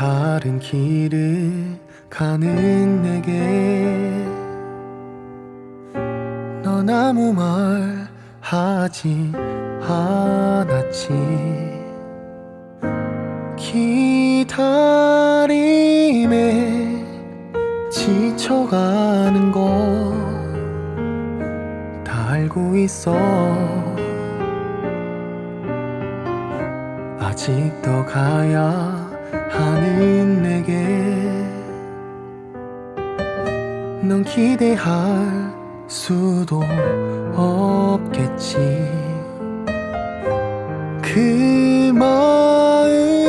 다른 길을 가는 내게. 넌 아무 말 하지 않았지. 기다림에 지쳐가는 거다 알고 있어. 아직 더 가야 하는 내게 넌 기대할 수도 없겠지. 그 마음이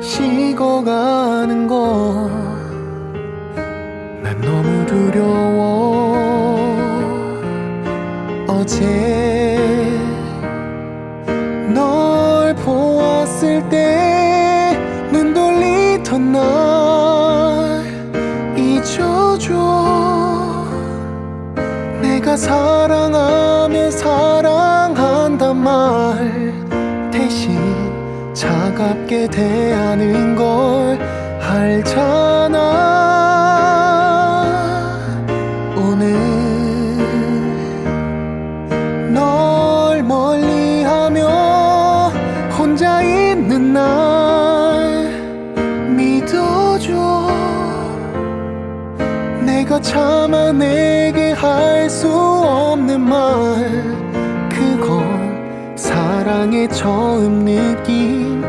식어가는 거난 너무 두려워. 어제 사랑하면 사랑한단 말. 대신 차갑게 대하는 걸 알잖아. 오늘 널 멀리하며 혼자 있는 날 믿어줘. 내가 참아내게 할 수 없는 말. 그건 사랑의 처음 느낌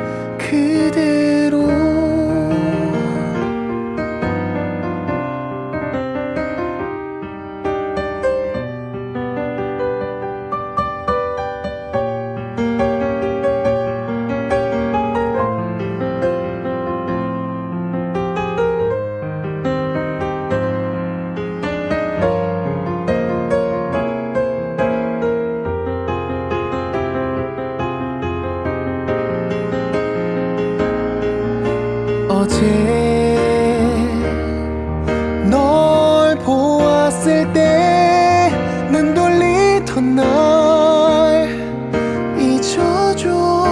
어제 널 보았을 때 눈 돌리던 날 잊어줘.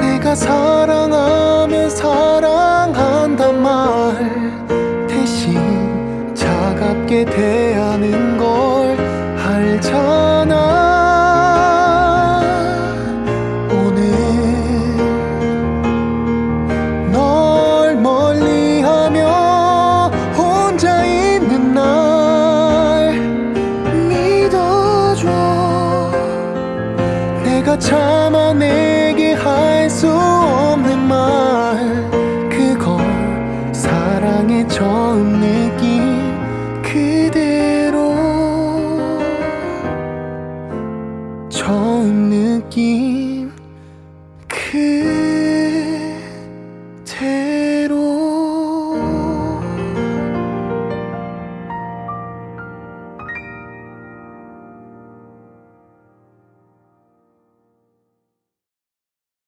내가 사랑하면 사랑한단 말 대신 차갑게 대 내가 참아내게 할수